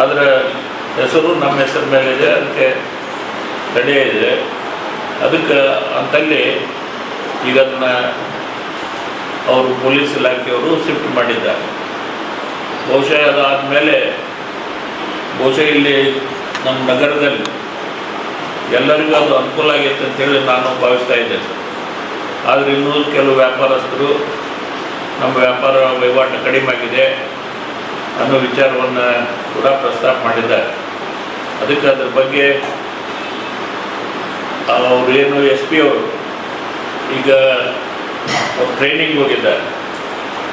ಅದರ ಹೆಸರು ನಮ್ಮ ಹೆಸರು ಮೇಲಿದೆ, ಅದಕ್ಕೆ ತಡೆ ಇದೆ. ಅದಕ್ಕೆ ಅಂತಲ್ಲಿ ಈಗ ಅದನ್ನು ಅವರು ಪೊಲೀಸ್ ಇಲಾಖೆಯವರು ಶಿಫ್ಟ್ ಮಾಡಿದ್ದಾರೆ. ಬಹುಶಃ ಅದಾದಮೇಲೆ, ಬಹುಶಃ ಇಲ್ಲಿ ನಮ್ಮ ನಗರದಲ್ಲಿ ಎಲ್ಲರಿಗೂ ಅದು ಅನುಕೂಲ ಆಗೈತೆ ಅಂತೇಳಿ ನಾನು ಭಾವಿಸ್ತಾ ಇದ್ದೇನೆ. ಆದರೆ ಇನ್ನೂ ಕೆಲವು ವ್ಯಾಪಾರಸ್ಥರು ನಮ್ಮ ವ್ಯಾಪಾರ ವಹಿವಾಟು ಕಡಿಮೆ ಆಗಿದೆ. ಅನ್ನೋ ವಿಚಾರವನ್ನು ಕೂಡ ಪ್ರಸ್ತಾಪ ಮಾಡಿದ್ದಾರೆ. ಅದಕ್ಕೆ ಅದ್ರ ಬಗ್ಗೆ ಅವರು ಏನು ಎಸ್ ಪಿ ಅವರು ಈಗ ಟ್ರೈನಿಂಗ್ ಹೋಗಿದ್ದಾರೆ.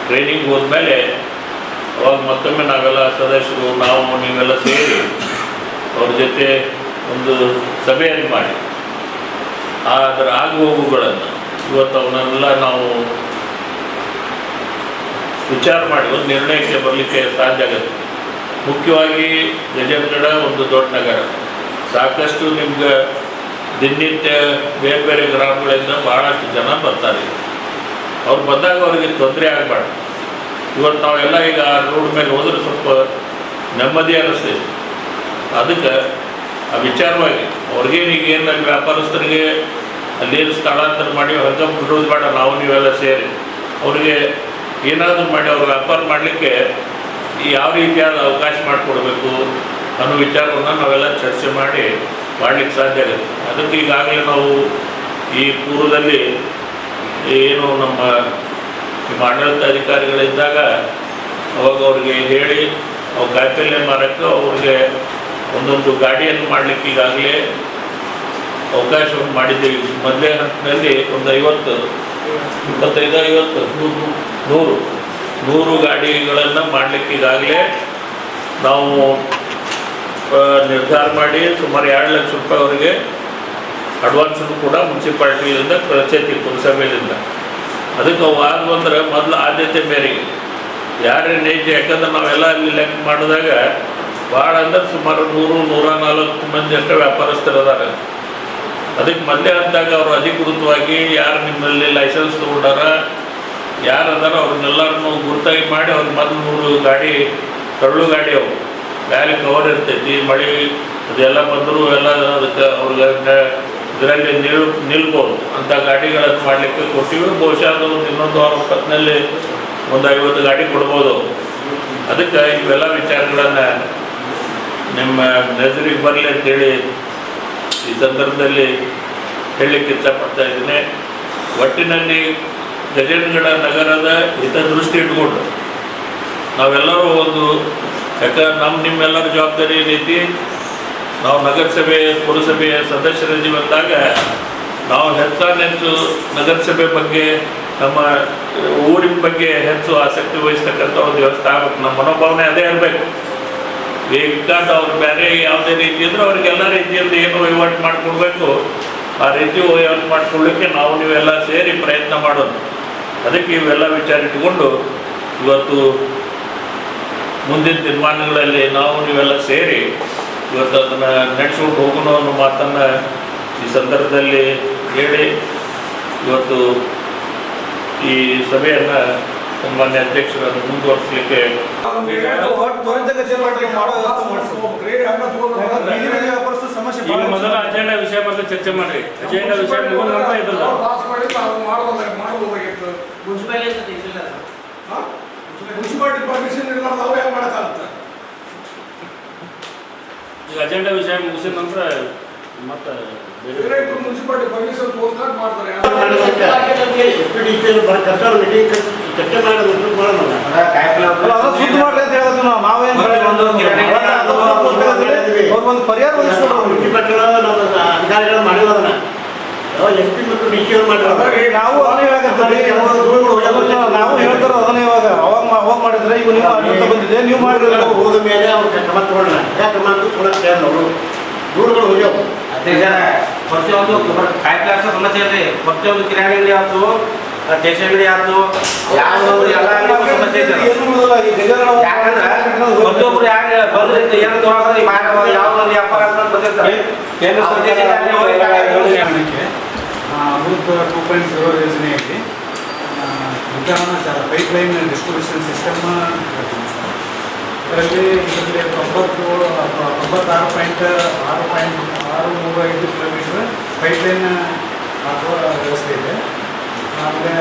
ಟ್ರೈನಿಂಗ್ ಹೋದ್ಮೇಲೆ ಅವಾಗ ಮತ್ತೊಮ್ಮೆ ನಾವೆಲ್ಲ ಸದಸ್ಯರು, ನಾವು, ನೀವೆಲ್ಲ ಸೇರಿ ಅವ್ರ ಜೊತೆ ಒಂದು ಸಭೆಯನ್ನು ಮಾಡಿ. ಅದರ ಆಗು ಹೋಗುಗಳನ್ನು ಇವತ್ತು ಅವನ್ನೆಲ್ಲ ನಾವು ವಿಚಾರ ಮಾಡಿ ಒಂದು ನಿರ್ಣಯಕ್ಕೆ ಬರಲಿಕ್ಕೆ ಸಾಧ್ಯ ಆಗುತ್ತೆ. ಮುಖ್ಯವಾಗಿ ಗಜೇಂದ್ರಗಡ ಒಂದು ದೊಡ್ಡ ನಗರ. ಸಾಕಷ್ಟು ನಿಮ್ಗೆ ದಿನನಿತ್ಯ ಬೇರೆ ಬೇರೆ ಗ್ರಾಮಗಳಿಂದ ಭಾಳಷ್ಟು ಜನ ಬರ್ತಾರೆ. ಅವ್ರು ಬಂದಾಗ ಅವ್ರಿಗೆ ತೊಂದರೆ ಆಗಬಾರ್ದು. ಇವತ್ತು ನಾವೆಲ್ಲ ಈಗ ರೋಡ್ ಮೇಲೆ ಹೋದ್ರೆ ಸ್ವಲ್ಪ ನೆಮ್ಮದಿ ಅನ್ನಿಸ್ತೈತಿ ಅದಕ್ಕೆ ಆ ವಿಚಾರವಾಗಿ ಅವ್ರಿಗೇನು ಈಗ ಏನು ವ್ಯಾಪಾರಸ್ಥರಿಗೆ ಅಲ್ಲೇನು ಸ್ಥಳಾಂತರ ಮಾಡಿ ಹಂಗ ಬಿಡೋದು ಬೇಡ, ನಾವು ನೀವೆಲ್ಲ ಸೇರಿ. ಅವ್ರಿಗೆ ಏನಾದರೂ ಮಾಡಿ ಅವ್ರು ವ್ಯಾಪಾರ ಮಾಡಲಿಕ್ಕೆ ಯಾವ ರೀತಿಯಾದ ಅವಕಾಶ ಮಾಡಿಕೊಡ್ಬೇಕು ಅನ್ನೋ ವಿಚಾರವನ್ನು ನಾವೆಲ್ಲ ಚರ್ಚೆ ಮಾಡಿ ಮಾಡಲಿಕ್ಕೆ ಸಾಧ್ಯ ಆಗುತ್ತೆ. ಅದಕ್ಕೆ ಈಗಾಗಲೇ ನಾವು ಈ ಪೂರ್ವದಲ್ಲಿ ಏನು ನಮ್ಮ ನಿಮ್ಮ ಆಡಳಿತ ಅಧಿಕಾರಿಗಳಿದ್ದಾಗ ಅವಾಗ ಅವ್ರಿಗೆ ಹೇಳಿ ಅವ್ರು ಕಾಯಿಪಲ್ಯ ಮಾರಕ್ಕೆ ಅವ್ರಿಗೆ ಒಂದೊಂದು ಗಾಡಿಯನ್ನು ಮಾಡಲಿಕ್ಕೆ ಈಗಾಗಲೇ ಅವಕಾಶವನ್ನು ಮಾಡಿದ್ದೀವಿ. ಮೊದಲೇ ಹಂತದಲ್ಲಿ ಒಂದು ಐವತ್ತು, ಇಪ್ಪತ್ತೈದು, ಐವತ್ತು. ನೂರು ನೂರು ಗಾಡಿಗಳನ್ನು ಮಾಡಲಿಕ್ಕೆ ಈಗಾಗಲೇ ನಾವು ನಿರ್ಧಾರ ಮಾಡಿ ಸುಮಾರು ಎರಡು ಲಕ್ಷ ರೂಪಾಯಿ ಅವರಿಗೆ ಅಡ್ವಾನ್ಸನ್ನು ಕೂಡ ಮುನ್ಸಿಪಾಲ್ಟಿಯಿಂದ ಕಳಿಸೈತಿ ಪುರಸಭೆಯಿಂದ. ಅದಕ್ಕೆ ನಾವು ಆಗ ಬಂದ್ರೆ ಮೊದಲು ಆದ್ಯತೆ ಮೇರೆಗೆ. ಯಾರೇ ನೈಜ ಯಾಕಂದ್ರೆ ನಾವೆಲ್ಲ ಅಲ್ಲಿ ಲೆಕ್ಕ ಮಾಡಿದಾಗ ಭಾಳ ಅಂದ್ರೆ ಸುಮಾರು ನೂರು, ನೂರ ನಾಲ್ಕು ಮಂದಿ ಅಷ್ಟೇ ವ್ಯಾಪಾರಸ್ಥರು ಅದಾರ. ಅದಕ್ಕೆ ಮೊದಲೇ ಅಂದಾಗ ಅವರು ಅಧಿಕೃತವಾಗಿ ಯಾರು ನಿಮ್ಮಲ್ಲಿ ಲೈಸೆನ್ಸ್ ತೊಗೊಂಡಾರ ಯಾರು ಅದಾರ ಅವ್ರನ್ನೆಲ್ಲರನ್ನು ಗುರುತಾಗಿ ಮಾಡಿ ಅವ್ರ ಮೊದಲು ಮೂರು ಗಾಡಿ ಕಳ್ಳು ಗಾಡಿ ಅವು. ಮ್ಯಾಲೆ ಕವರ್ ಇರ್ತೈತಿ, ಮಳೆ, ಅದೆಲ್ಲ ಬಂದರೂ ಎಲ್ಲ ಅದಕ್ಕೆ ಅವ್ರಿಗೆ ಇದರಲ್ಲಿ ನಿಲ್, ನಿಲ್ಬೋದು. ಅಂಥ ಗಾಡಿಗಳನ್ನು ಮಾಡಲಿಕ್ಕೆ ಕೊಟ್ಟಿವಿ. ಬಹುಶಃ ಅದು ಇನ್ನೊಂದು ವಾರ ಹೊತ್ತಿನಲ್ಲಿ ಒಂದು ಐವತ್ತು ಗಾಡಿ ಕೊಡ್ಬೋದು. ಅದಕ್ಕೆ ಇವೆಲ್ಲ ವಿಚಾರಗಳನ್ನು ನಿಮ್ಮ ನಜರಿಗೆ ಬರಲಿ ಅಂತೇಳಿ ಈ ಸಂದರ್ಭದಲ್ಲಿ ಹೇಳಲಿಕ್ಕೆ ಇಷ್ಟಪಡ್ತಾ ಇದ್ದೀನಿ. ಒಟ್ಟಿನಲ್ಲಿ ಗಜೇಂದ್ರಗಡ ನಗರದ ಹಿತದೃಷ್ಟಿ ಇಟ್ಕೊಂಡು ನಾವೆಲ್ಲರೂ ಒಂದು ಯಾಕಂದ್ರೆ ನಮ್ಮ ನಿಮ್ಮೆಲ್ಲರ ಜವಾಬ್ದಾರಿ ಏನೈತಿ? ನಾವು ನಗರಸಭೆ ಪುರಸಭೆಯ ಸದಸ್ಯರಿದ್ದೀವಿ ಬಂದಾಗ ನಾವು ಹೆಚ್ಚಾನೆಚ್ಚು ನಗರಸಭೆ ಬಗ್ಗೆ, ನಮ್ಮ ಊರಿನ ಬಗ್ಗೆ ಹೆಚ್ಚು ಆಸಕ್ತಿ ವಹಿಸ್ತಕ್ಕಂಥ ಒಂದು ವ್ಯವಸ್ಥೆ ಆಗ್ಬೇಕು. ನಮ್ಮ ಮನೋಭಾವನೆ ಅದೇ ಇರಬೇಕು. ಬೇಕಾದ ಅವ್ರು ಬೇರೆ ಯಾವುದೇ ರೀತಿ ಇದ್ರೆ ಅವ್ರಿಗೆಲ್ಲ ರೀತಿಯಿಂದ ಏನು ವಹಿವಾಟು ಮಾಡಿಕೊಡ್ಬೇಕು ಆ ರೀತಿ ವಹಿವಾಟು ಮಾಡಿಕೊಳ್ಳಿಕ್ಕೆ ನಾವು ನೀವೆಲ್ಲ ಸೇರಿ ಪ್ರಯತ್ನ ಮಾಡೋದು. ಅದಕ್ಕೆ ಇವೆಲ್ಲ ವಿಚಾರ ಇಟ್ಟುಕೊಂಡು ಇವತ್ತು ಮುಂದಿನ ತೀರ್ಮಾನಗಳಲ್ಲಿ ನಾವು ನೀವೆಲ್ಲ ಸೇರಿ ಇವತ್ತು ಅದನ್ನು ನಡೆಸ್ಕೊಂಡು ಹೋಗೋಣ ಅನ್ನೋ ಮಾತನ್ನು ಈ ಸಂದರ್ಭದಲ್ಲಿ ಹೇಳಿ ಇವತ್ತು ಈ ಸಭೆಯನ್ನು ಸನ್ಮಾನ್ಯ ಅಧ್ಯಕ್ಷರನ್ನು ಮುಂದುವರಿಸಲಿಕ್ಕೆ ಮಾಡೋ ಮೊದಲ ಅಜೆಂಡಾ ವಿಷಯ ಬಗ್ಗೆ ಚರ್ಚೆ ಮಾಡ್ರಿ. ಅಜೆಂಡಾ ವಿಷಯ ಮಾಡ್ಬೋದಾಗಿತ್ತು ಮುನ್ಸಿಪಾಲಿಟಿ ಪರ್ಮಿಷನ್ ಇರಲಾರ್ದು ಅವ್ರು ಹೆಂಗೆ ಮಾಡಕ್ಕಾಗುತ್ತೆ? ಈಗ ಅಜೆಂಡಾ ವಿಷಯ ಮುಗಿಸಿದ ನಂತರ ಮತ್ತೆ ಬೇರೆ ಮುನ್ಸಿಪಾಲಿಟಿ ಪರ್ಮಿಷನ್ ತಗೊಂಡ್ರೆ ಮಾಡ್ತಾರೆ. ಚರ್ಚೆ ಮಾಡೋದು ಮಾಡೋಣ ಮಾಡ್ಲಿ ಅಂತ ಹೇಳೋದು ನಾವು. ನಾವೇನ್ ಒಂದು ಪರಿಹಾರ ನಮ್ಮ ಅಧಿಕಾರಿಗಳು ಮಾಡಿಲ್ಲ ಅದನ್ನ ಎಸ್ ಪಿ ಮತ್ತು ಡಿ ಸಿ ಅವ್ರು ನಾವು ಅದನ್ನ ಹೇಳಕತ್ತೀವಿ. ನಾವು ಹೇಳ್ತಾರ ಅದನ್ನ ಇವಾಗ? ಅವಾಗ ಅವಾಗ ಮಾಡಿದ್ರೆ ನೀವು ಆಡಳಿತ ಬಂದಿದೆ ನೀವು ಮಾಡಿದ್ರೆ ಹೋದ ಮೇಲೆ ಅವ್ರು ಕ್ರಮ ತಗೊಂಡ್ರ ಯಾವ ಕ್ರಮ ಅಂತ ಕೂಡ ಕೇಳ ಅವರು. ದೂರುಗಳು ಹೋಗ್ಯಾವ ಪ್ರತಿಯೊಂದು ಕಾಯಿ ಕ್ಲಾಸ್ ಸಮಸ್ಯೆ ಇದೆ. ಪ್ರತಿಯೊಂದು ಕಿರಾಣಿ ಅಂಗಡಿ ಆಯ್ತು ಟೇಷನ್ ಅಂಗಡಿ ಆಯ್ತು ಯಾವ ಎಲ್ಲ ಅಂಗಡಿ ಸಮಸ್ಯೆ ಇದೆ. ಯಾಕಂದ್ರೆ ಪ್ರತಿಯೊಬ್ರು ಯಾರು ಬಂದ್ರೆ ಏನು ತಗೊಂಡ್ರೆ ಯಾವ ವ್ಯಾಪಾರ ಅಂತ ಬಂದಿರ್ತಾರೆ. ಕೇಂದ್ರ ಸರ್ಕಾರ ಉದ್ದೇಶದಿಂದ ಹೋಗಿ ಕಾಯಿ ಯೋಜನೆಗೆ ಅಮೃತ ಟೂ ಪಾಯಿಂಟ್ ಜೀರೋ ಯೋಜನೆಯಲ್ಲಿ ವಿಧಾನ ಪೈಪ್ ಲೈನ್ ಡಿಸ್ಟ್ರಿಬ್ಯೂಷನ್ ಸಿಸ್ಟಮ್ ಅದರಲ್ಲಿ ಇದರಲ್ಲಿ ತೊಂಬತ್ತು ತೊಂಬತ್ತಾರು ಪಾಯಿಂಟ್ ಆರು ಪಾಯಿಂಟ್ ಆರು ಮೂರು ಐದು ಪೈಪ್ ಲೈನ್ ಹಾಕುವ ವ್ಯವಸ್ಥೆ ಇದೆ. ಆಮೇಲೆ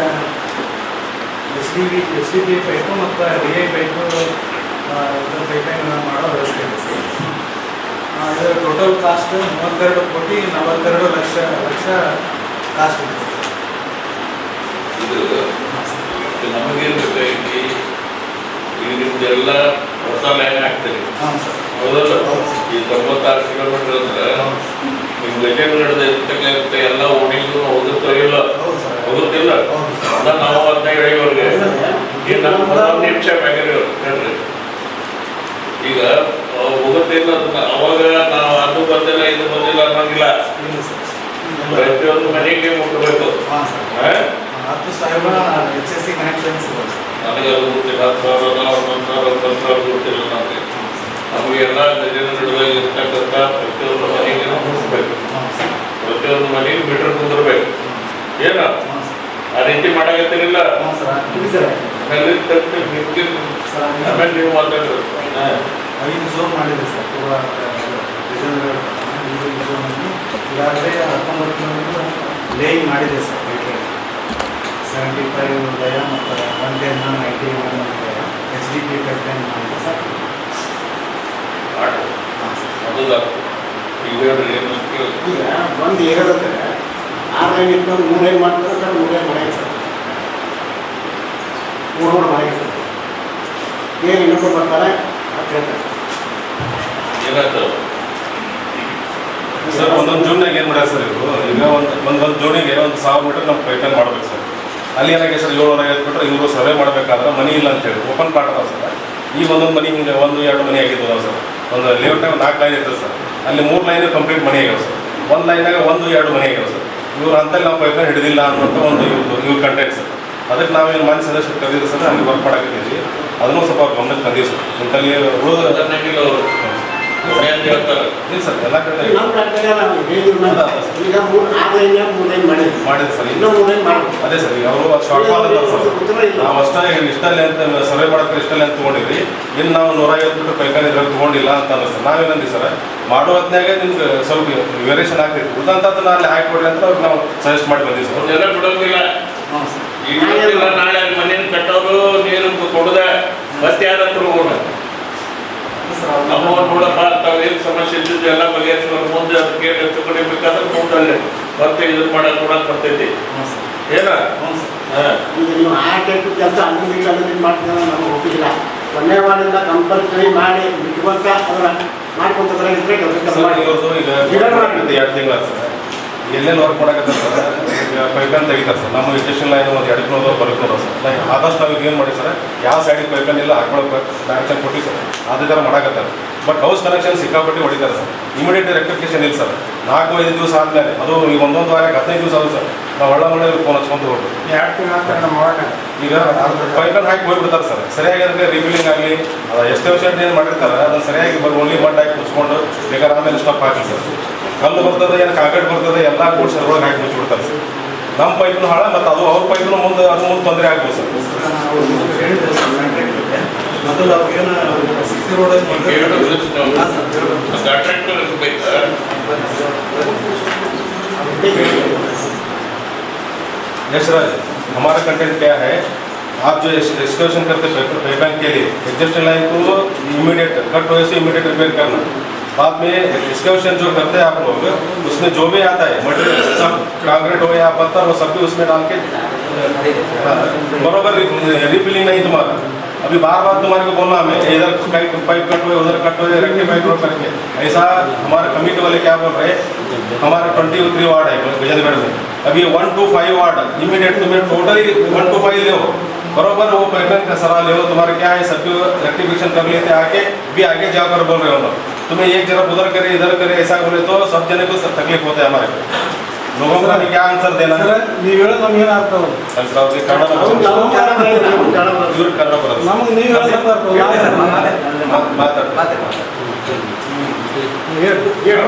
S D B S D B pipe ಮತ್ತು ಡಿ ಐ ಪೈಪು ಇದರ ಪೈಪ್ ಲೈನ್ ಮಾಡೋ ವ್ಯವಸ್ಥೆ ಇದೆ. ಸರ್ ಆ, ಇದು ಟೋಟಲ್ ಕಾಸ್ಟ್ ಮೂವತ್ತೆರಡು ಕೋಟಿ ನಲವತ್ತೆರಡು ಲಕ್ಷ ಲಕ್ಷ ಕಾಸ್ಟ್ ಇದೆ ನಮಗೇನು ಬೇಕಾಗಿ ಈಗ ನಿಮ್ದೆಲ್ಲ ಹೊಸ ಲೈನ್ ಹಾಂ ಸರ್ ಹೌದಲ್ಲ? ಈ ತೊಂಬತ್ತಾರು ಕಿಲೋಮೀಟರ್ ಅಂದ್ರೆ ನಿಮ್ ಗಜೇಂದ್ರಗಡದ ಇರ್ತಕ್ಕಂಥ ಎಲ್ಲ ಓಣಿಗೂ ಹೋಗುತ್ತೋ ಇಲ್ಲ? ಹೋಗುತ್ತಿಲ್ಲ? ಅದ ನಾವು ಅಂತ ಹೇಳಿವ್ರಿಗೆ ಈಗ ನಮ್ಮ ಒಂದೊಂದು ನಿಮಿಷ ಹೇಳ್ರಿ. ಈಗ ಹೋಗುತ್ತಿಲ್ಲ ಅವಾಗ ನಾವು ಅದು ಬಂದಿಲ್ಲ ಇದು ಬಂದಿಲ್ಲ ಅನ್ನೋಂಗಿಲ್ಲ. ಪ್ರತಿಯೊಂದು ಮನೆಗೆ ಮುಟ್ಟಬೇಕು? ಹತ್ತು ಸಾವಿರ ಎಚ್ ಎಸ್ ಸಿ ಕನೆಕ್ಷನ್ಸ್ ಇದೆ ಸರ್ ನನಗೆ ಅದು ಗೊತ್ತಿಲ್ಲ ಹತ್ತು ಸಾವಿರ ಹನ್ನೊಂದು ಸಾವಿರ ಹತ್ತೊಂದು ಸಾವಿರ ಗೊತ್ತಿಲ್ಲ ನಮಗೆ. ನಮಗೆಲ್ಲ ಗಜೇಂದ್ರಗಡದಾಗ ಇರ್ತಕ್ಕಂಥ ಪ್ರತಿಯೊಂದು ಮನೆಗೆ ಮುಟ್ಟಬೇಕು ಹಾಂ. ಪ್ರತಿಯೊಂದು ಮನೆಗೆ ಮೀಟರ್ ಕುಂದಿರ್ಬೇಕು. ಏನ? ಆ ರೀತಿ ಮಾಡಕತ್ತಿರಲಿಲ್ಲ? ಆಮೇಲೆ ನೀವು ಹಾ. ಐದು ಝೋನ್ ಮಾಡಿದೆ ಸರ್ ಪೂರ ವಿಜಯನಗರ ಐದು ಝೋನಲ್ಲಿ ಈಗಾಗಲೇ ಹತ್ತೊಂಬತ್ತು ಲೇಯಿಂಗ್ ಮಾಡಿದೆ ಸರ್ ಪೈಪ್ಲೈನ್ ಸೆವೆಂಟಿ ಫೈವ್ ಲಯ ಮತ್ತು ಒನ್ ಟೆನ್ ನೈಂಟಿ ಒನ್ ಲಯ ಎಚ್ ಡಿ ಪಿ ಪೈಪ್ಲೈನ್ ಮಾಡಿದೆ ಸರ್. ಒಂದು ಏರಿಯಾದ ಆರು ಲೈನ್ ಇಟ್ಕೊಂಡು ಮೂರು ಲೈನ್ ಮಾಡ್ತಾರೆ ಸರ್ ಮೂರು ಲೈನ್ ಮಾಡಿ ಸರ್. ಮೂರು ಮೂರು ಸರ್. ಏನು ಇನ್ನೊಬ್ಬರು ಬರ್ತಾರೆ? ಅದು ಹೇಳ್ತಾರೆ ಸರ್, ಒಂದೊಂದು ಜೂನ್ಯಾಗ ಏನು ಮಾಡ್ಯಾರ ಸರ್ ಇವರು? ಈಗ ಒಂದು ಒಂದೊಂದು ಜೋನಿಗೆ ಒಂದು ಸಾವಿರ ಮೀಟರ್ ನಮ್ಮ ಪೈಪ್ಲೈನ್ ಮಾಡ್ಬೇಕು ಸರ್. ಅಲ್ಲಿ ಏನಾಗಿದೆ ಸರ್, ಏಳ್ನೂರ ಐವತ್ತು ಮೀಟರ್ ಇವರು ಸರ್ವೆ ಮಾಡಬೇಕಾದ್ರೆ ಮನಿ ಇಲ್ಲ ಅಂತ ಹೇಳಿ, ಓಪನ್ ಪ್ಲಾಟ್ ಅದಾವ ಸರ್. ಈ ಒಂದೊಂದು ಮನಿ ಹಿಂಗೆ ಒಂದು, ಎರಡು ಮನಿ ಆಗಿದ್ದವು ಸರ್. ಒಂದು ಲೇಔಟ್ನಾಗ ನಾಲ್ಕು ಲೈನ್ ಇರ್ತದೆ ಸರ್. ಅಲ್ಲಿ ಮೂರು ಲೈನ್ ಕಂಪ್ಲೀಟ್ ಮನಿ ಆಗಿದೆ ಸರ್. ಒಂದು ಲೈನಾಗ ಒಂದು, ಎರಡು ಮನಿ ಆಗ್ಯಾವ ಸರ್. ಇವ್ರು ಅಂತಲ್ಲಿ ನಾವು ಪೈಪ್ಲೈನ್ ಹಿಡಿದಿಲ್ಲ ಅನ್ನೋಂಥ ಒಂದು ಇವ್ರದ್ದು ಇವ್ರ ಕಂಟೆಂಟ್ ಸರ್. ಅದಕ್ಕೆ ನಾವೇನು ಮನೆ ಸದಸ್ಯರು ಕರೆದಿದ್ದು ಸರ್, ಅಲ್ಲಿ ವರ್ಕ್ ಮಾಡಾಕತ್ತೀವಿ ಅದನ್ನು ಸ್ವಲ್ಪ ಗಮನಕ್ಕೆ ತಂದೀವಿ ಸರ್. ಇಂಥಲ್ಲಿ ಉಳಿದ ಇಲ್ಲ ಸರ್ ಎಲ್ಲ ಕಡೆ ನಮ್ಮ ಪ್ರಕಾರ ನಾವು ಹೇಳಿದ್ರು ಈಗ ಮೂರು ಆರು ಲೈನ್ ಮೂರು ಲೈನ್ ಮಾಡಿದ್ವಿ ಸರ್ ಇನ್ನೂ ಮೂರು ಲೈನ್ ಮಾಡ್ಬೇಕು ಅದೇ ಸರ್ ಈಗ ಅವರು ಶಾರ್ಟ್ ಸರ್. ನಾವು ಅಷ್ಟೇ ಈಗ ಇಷ್ಟಲ್ಲಿ ಅಂತ ಸರ್ವೆ ಮಾಡಕ್ಕೆ ಇಷ್ಟಲ್ಲಿ ಅಂತ ತೊಗೊಂಡಿದ್ವಿ ಇನ್ನು ನಾವು ನೂರ ಐವತ್ತು ಕೈಕಾಲಿ ಇದ್ರಾಗ ತೊಗೊಂಡಿಲ್ಲ ಅಂತ ಅಂದ್ರೆ ಸರ್. ನಾವೇನಂದ್ವಿ ಸರ್ ಮಾಡೋ ಹೊತ್ನಾಗ ನಿಮ್ಗೆ ಸ್ವಲ್ಪ ವೇರಿಯೇಷನ್ ಆಗ್ತೈತಿ. ಉಳಿದಂಥದ್ದನ್ನ ಅಲ್ಲಿ ಹಾಕಿಕೊಡ್ರಿ ಅಂತ ಅವ್ರಿಗೆ ನಾವು ಸಜೆಸ್ಟ್ ಮಾಡಿ ಬಂದಿವಿ ಸರ್. ಅವ್ರನ್ನೆಲ್ಲ ಬಿಡೋಂಗಿಲ್ಲ. ಈಗ ನಾಳೆ ಮನೇನ ಕಟ್ಟೋರು ನೀರು ಕೊಡದೆ ಮತ್ತೆ ಯಾರ ಹತ್ರ ಹೋಗೋಣ ನಮ್ಮ ನೋಡಪ್ಪ ತಾವು ಏನು ಸಮಸ್ಯೆ ಇದ್ದಿದ್ದು ಎಲ್ಲ ಬಗೆಹರಿಸ್ಕೊಂಡು ಮುಂದೆ ಅದಕ್ಕೆ ಹೆಚ್ಚು ಮುಂದಲ್ಲೇ ಮತ್ತೆ ಇದನ್ನ ಮಾಡಕ್ ಕೂಡ ಬರ್ತೈತಿ. ಏನ. ನೀವು ಆ ಟೈಪ್ ಕೆಲಸ ಅಲ್ಲಿಂದ ಅಲ್ಲಿಂದ ಮಾಡ್ತೀವಿ ನಮಗೆ ಒಪ್ಪಿಲ್ಲ ಒಂದೇ ವಾರದಿಂದ ಕಂಪಲ್ಸರಿ ಮಾಡಿ ಬಿಟ್ಕೊಂತ ಅದರ ಮಾಡ್ಕೊಂತ ಬರೋ ಇದ್ರೆ. ಕೆಲಸ ಎರಡು ತಿಂಗಳ ಎಲ್ಲೆಲ್ಲಿ ವರ್ಕ್ ಮಾಡಕತ್ತಾರೆ ಪೈಪ್ಲೈನ್ ತೆಗಿತಾರೆ ಸರ್. ನಮ್ಮ ಎಜುಕೇಷನ್ ಲೈನ್ ಒಂದು ಎರಡು ಕಿಲೋ ಬರಕ್ಕೆ ನೋಡೋ ಸರ್. ಲೈಕ್ ಆದಷ್ಟು ನಾವು ಏನು ಮಾಡಿ ಸರ್ ಯಾವ ಸೈಡಿಗೆ ಪೈಪ್ಲೈನ್ ಇಲ್ಲ ಹಾಕೊಳಕ್ಕೆ ಕನೆಕ್ಷನ್ ಕೊಟ್ಟು ಸರ್. ಅದೇ ಥರ ಮಾಡಾಕತ್ತಾರೆ. ಬಟ್ ಹೌಸ್ ಕನೆಕ್ಷನ್ ಸಿಕ್ಕಾಪಟ್ಟೆ ಹೊಡಿತಾರೆ ಸರ್. ಇಮಿಡಿಯೇಟ್ ರೆಕ್ಟಿಫಿಕೇಷನ್ ಇಲ್ಲ ಸರ್. ನಾಲ್ಕು ಐದು ದಿವಸ ಆದಮೇಲೆ ಅದು ಈಗ ಒಂದೊಂದು ವಾರ ಹದಿನೈದು ದಿವಸ ಅದು ಸರ್. ನಾವು ಒಳ್ಳೆ ಮಳೆ ಫೋನ್ ಹಚ್ಕೊಂಡು ಹೋಗ್ಬೇಕು. ಈಗ ಪೈಪಲ್ಲಿ ಹಾಕಿ ಹೋಗ್ಬಿಡ್ತಾರೆ ಸರ್. ಸರಿಯಾಗಿ ಅದಕ್ಕೆ ರಿಫಿಲಿಂಗ್ ಆಗಲಿ ಎಷ್ಟು ವರ್ಷ ಏನು ಮಾಡಿರ್ತಾರೆ ಅದನ್ನು ಸರಿಯಾಗಿ ಬರೋ ಓನ್ಲಿ ಮಂಡ್ ಹಾಕಿ ಮುಚ್ಕೊಂಡು ಬೇಕಾದ್ರೆ ಆಮೇಲೆ ಸ್ಟಾಪ್ ಹಾಕಿ ಸರ್. ಕಲ್ಲು ಬರ್ತದೆ ಏನು ಕಾಂಕ್ರೀಟ್ ಬರ್ತದೆ ಎಲ್ಲ ಕೂಡ ಸರ್ ಒಳಗೆ ಹಾಕಿ ಮುಚ್ಚಿಬಿಡ್ತಾರೆ ಸರ್. ನಮ್ಮ ಪೈಪ್ನು ಹಾಳ ಮತ್ತು ಅದು ಅವ್ರ ಪೈಪ್ನು ಮುಂದೆ ಅದು ಮುಂದೆ ತೊಂದರೆ ಆಗ್ಬೋದು ಸರ್ ನಾವು ಹೇಳಿದ್ರು ಸರ್ ಕಾಂಟ್ರಾಕ್ಟ್ರಿಗೆ. ಮೊದಲು ಅವ್ರಿಗೇನು ಸಿಸಿ ರೋಡಲ್ಲಿ ಈಗ ಹೇಳು ಲಕ್ಷ ನಾವು. ಹಾಂ ಸರ್ ಹೇಳು. ಒಂದು ಅಟ್ರಾಕ್ಟರ್ ಇರ್ಬೇಕಾ यशराज हमारा कंटेंट क्या है आप जो एक्सकर्शन करते पाइपलाइन के लिए एग्जिस्टिंग लाइन को इमीडिएट कट होने से इमीडिएट रिपेयर करना बाद में एक्सकर्शन जो करते हैं आप लोग उसमें जो भी आता है मटेरियल सब कांक्रीट हो या पत्थर हो सब भी उसमें डाल के हाँ, बरोबर रिफिलिंग नहीं तुम्हारा। अभी बार बार तुम्हारे को बोलना हमें इधर पाइप पाइप कट हुए उधर कट हुए रखे पाइप करके। ऐसा हमारे कमिटी वाले क्या बोल रहे हैं? हमारे ट्वेंटी थ्री वार्ड है गजनगढ़ में। अभी one two five ward immediate तुम्हें टोटली वन टू फाइव ले बरोबर वो पैटर्न का सलाह ले तुम्हारे क्या है सब रेक्टिफिकेशन कर लेते आके भी आगे जाकर बोल रहे हो लोग तुम्हें एक जगह उधर करे इधर करे ऐसा बोले तो सब जने को सब तकलीफ होता है हमारे को लोगों को हमें क्या आंसर देना है ಸರ್ ನೀವು ಹೇಳೋದು ನಮ್ಗೆ ಏನು ಅರ್ಥ ಆಗೋದು आंसर ಅವ್ರಿಗೆ ಕನ್ನಡ ನಾವು ಬರೋದು. ನಾವು ಕನ್ನಡ ಬರೋದು, ನಾವು ಕನ್ನಡ ಬರೋದು. ಇವ್ರಿಗೆ ಕನ್ನಡ ಬರೋದು ನಮಗೆ ನೀವು ಹೇಳೋದು ಅರ್ಥ ಆಗೋದು. ಹೇಳಿ ಸರ್, ಮಾತಾಡಿ. ಮಾತಾಡಿ ಹೇಳಿ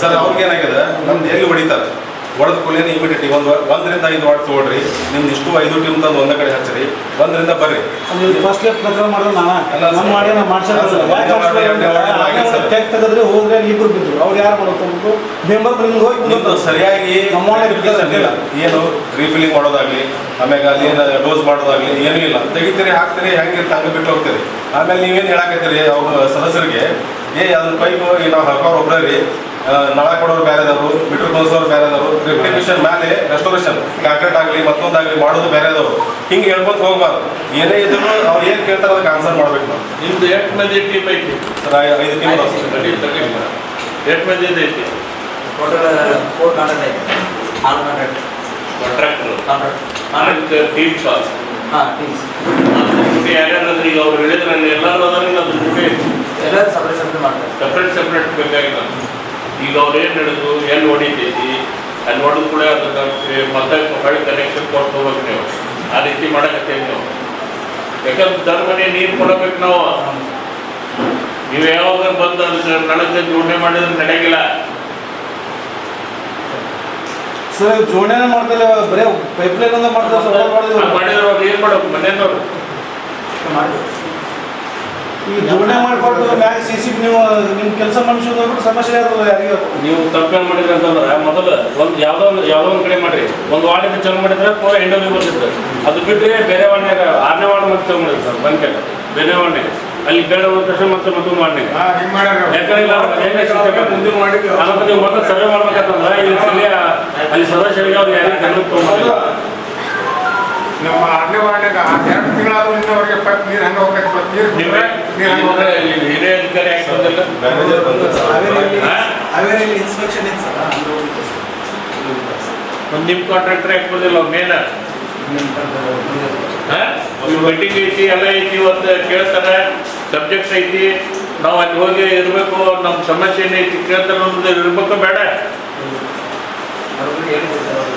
ಸರ್ ಅವ್ರಿಗೆ ಏನಾಗಿದೆ ನಮ್ದು ಎಲ್ಲಿ ಹೊಡಿತಾರೆ ಹೊಡೆದ ಕೂಡಲೇ ಇಮಿಡಿಯೇಟ್ ಒಂದು ಒಂದರಿಂದ ಐದು ವಾರ್ಡ್ ತೊಗೊಳ್ರಿ ನಿಮ್ದು ಇಷ್ಟು ಐದು ಟೀಮ್ ತಂದು ಒಂದ ಕಡೆ ಹಚ್ಚಿರಿ. ಒಂದರಿಂದ ಬರ್ರಿ. ಫಸ್ಟ್ ಲೇಟ್ ಪ್ರಕಾರ ಮಾಡಿದ್ರೆ ನಾನು ನಮ್ಮ. ಮಾಡಿ ನಾವು ಮಾಡ್ಸೋದಿಲ್ಲ ಸರ್, ಯಾಕೆ ಒಂದೇ ಮಾಡಿ, ಎರಡನೇ ಮಾಡಿ ಆಗಿಲ್ಲ ಸರ್. ಟೆಕ್ ತೆಗೆದ್ರೆ ಹೋದ್ರೆ ಇಬ್ರು ಬಿದ್ರು. ಅವ್ರು ಯಾರು ಮಾಡೋದು ಮೆಂಬರ್ ನಿಮ್ಗೆ ಹೋಗಿ ಸರಿಯಾಗಿ ಏನು ರೀಫಿಲಿಂಗ್ ಮಾಡೋದಾಗ್ಲಿ ಆಮೇಲೆ ಅಲ್ಲಿ ಏನು ಡೋಸ್ ಮಾಡೋದಾಗ್ಲಿ ಏನೂ ಇಲ್ಲ. ತೆಗಿತೀರಿ ಹಾಕ್ತೀರಿ ಹೆಂಗಿರುತ್ತೆ ಹಂಗೆ ಬಿಟ್ಟು ಹೋಗ್ತೀರಿ. ಆಮೇಲೆ ನೀವೇನು ಹೇಳಕತ್ತೀರಿ ಅವ್ರ ಸದಸ್ಯರಿಗೆ ಏ ಅದನ್ನ ಪೈಪು ನಾವು ಹರ್ಕೋರು ಒಬ್ಬರೇ ರೀ. ನಳ ಕೊಡೋರು ಬೇರೆದವರು ಮೀಟರ್ ತೋರಿಸೋರು ಬೇರೆದವರು ರೆಪ್ಲಿಕೇಶನ್ ಮೇಲೆ ರೆಸ್ಟೋರೇಷನ್ ಕಾಂಕ್ರೀಟ್ ಆಗಲಿ ಮತ್ತೊಂದಾಗಲಿ ಮಾಡೋದು ಬೇರೆದವರು. ಹಿಂಗೆ ಹೇಳ್ಕೊಂತ ಹೋಗ್ಬಾರ್ದು. ಏನೇ ಇದ್ರು ಅವ್ರು ಏನು ಕೇಳ್ತಾರೆ ಅದಕ್ಕೆ ಆನ್ಸರ್ ಮಾಡ್ಬೇಕು ನಾವು. ನಿಮ್ದು ಎಷ್ಟು ಮಂದಿ ಟೀಮ್ ಐತಿ ಸರ್ ಐದು ಟೀಮ್. ಎಷ್ಟು ಮಂದಿ ಐತಿ? ಟೋಟಲ್ ಫೋರ್ ಕಾಂಟ್ರಾಕ್ಟ್ ಐತೆ. ಆರು ಕಾಂಟ್ರಾಕ್ಟ್ ಕಾಂಟ್ರಾಕ್ಟರ್ ಕಾಂಟ್ರಾಕ್ಟ್ ಅದಕ್ಕೆ ಟೀಮ್ ಸಾಲ್ ಹಾಂ ಟೀಮ್ಸ್ ಈಗ ಅವ್ರು ಹೇಳಿದ್ರೆ ಎಲ್ಲರೂ ಅದ್ರ ಎಲ್ಲರೂ ಸಪ್ರೇಟ್ ಸಪ್ರೇಟ್ ಮಾಡ್ತಾರೆ. ಸಪ್ರೇಟ್ ಸಪ್ರೇಟ್ ಬೇಕಾಗಿಲ್ಲ. ಈಗ ಅವ್ರು ಏನು ಹೇಳಿದ್ರು ಎಲ್ಲಿ ಹೊಡಿತೈತಿ ಅಲ್ಲಿ ಹೊಡೆದ ಕೂಡ ಅದಕ್ಕೆ ಮತ್ತೆ ಹೊಳೆ ಕನೆಕ್ಷನ್ ಕೊಟ್ಟು ಹೋಗ್ಬೇಕು ನೀವು. ಆ ರೀತಿ ಮಾಡಕತ್ತೇವೆ ನೀವು. ಯಾಕಂದ್ರೆ ಧರ್ಮನೇ ಮನೆ ನೀರು ಕೊಡಬೇಕು ನಾವು. ನೀವು ಯಾವಾಗ ಬಂದು ಸರ್ ನಳಕ್ಕೆ ಜೋಡಣೆ ಮಾಡಿದ್ರೆ ನಡೆಯಂಗಿಲ್ಲ ಸರ್ ಜೋಡಣೆ ಮಾಡ್ತಾರೆ ಬರೀ ಪೈಪ್ ಲೈನ್ ಮಾಡ್ತಾರೆ ಮಾಡಿದ್ರು ಮಾಡಿದ್ರೆ ಅವ್ರು ಏನು ಮಾಡ್ಬೇಕು? ಮನೆಯವರು. ಈ ಜೋಡಣೆ ಮಾಡ್ಕೊಡ್ತಾರೆ ಮ್ಯಾಗ ಸಿ ಸಿ ನೀವು ನಿಮ್ಮ ಕೆಲಸ ಮನುಷ್ಯ ಹೋಗ್ಬಿಟ್ಟು ಸಮಸ್ಯೆ ಆಗ್ತದೆ ಯಾರಿಗೂ ನೀವು ತಪ್ಪೇನು ಮಾಡಿದ್ರೆ ಅಂತಂದ್ರೆ ಮೊದಲು ಒಂದು ಯಾವುದೋ ಒಂದು ಯಾವುದೋ ಒಂದು ಕಡೆ ಮಾಡ್ರಿ. ಒಂದು ವಾರ್ಡಿಗೆ ಚಾಲು ಮಾಡಿದ್ರೆ ಪೂರ ಇಂಟರ್ವ್ಯೂ ಬರ್ತಿತ್ತು ಅದು ಬಿಟ್ಟರೆ ಬೇರೆ ವಾರ್ಡ್ನಾಗ ಆರನೇ ವಾರ್ಡ್ ಮತ್ತೆ ಚಲೋ ಮಾಡಿದ್ರು ಸರ್ ಬಂದ್ಕೆ. ಬೇರೆ ವಾರ್ಡ್ನಾಗ ಅಲ್ಲಿ ಬೇಡ ಒಂದು ತಕ್ಷಣ ಮತ್ತೆ ಮತ್ತೊಂದು ವಾರ್ಡ್ನಾಗ ಯಾಕಂದ್ರೆ ನೀವು ಮೊದಲು ಸರ್ವೆ ಮಾಡ್ಬೇಕಂತಂದ್ರೆ ಇಲ್ಲಿ ಸರಿಯ ಅಲ್ಲಿ ಸದಸ್ಯರಿಗೆ ಅವ್ರು ಯಾರಿಗೆ ಗಮನಕ್ಕೆ ತೊಗೊಂಡಿಲ್ಲ ನಮ್ಮ ಆರನೇ ವಾರ್ಡ್ನಾಗ ಎರಡು ತಿಂಗಳಾದ್ರೂ ಇನ್ನವರೆಗೆ ಪೈಪ್ ನೀರು ಹಂಗೆ ಹೋಗ್ಬೇಕು ನೀರು ನೀವೇ ನೀರು ಹಂಗೆ ಹೋಗ್ಬೇಕು. ಹಿರಿಯ ಅಧಿಕಾರಿ ಮ್ಯಾನೇಜರ್ ಇನ್ಸ್ಪೆಕ್ಷನ್ ಏನು ಒಂದು ನಿಮ್ಮ ಕಾಂಟ್ರಾಕ್ಟರ್ ಯಾಕೆ ಬಂದಿಲ್ಲ ಮೇನ ಮೀಟಿಂಗ್ ಐತಿ ಎಲ್ಲ ಐತಿ ಒಂದು ಕೇಳ್ತಾರೆ. ಸಬ್ಜೆಕ್ಟ್ಸ್ ಐತಿ. ನಾವು ಅಲ್ಲಿ ಹೋಗಿ ಇರಬೇಕು ನಮ್ಮ ಸಮಸ್ಯೆ ಏನೈತಿ ಕೇಳ್ತಾರೆ ಇರಬೇಕು ಇರ್ಬೇಕು ಬೇಡ ಅವ್ರಿಗೆ ಹೇಳಿದ್ರು ಸರ್ ಅವರು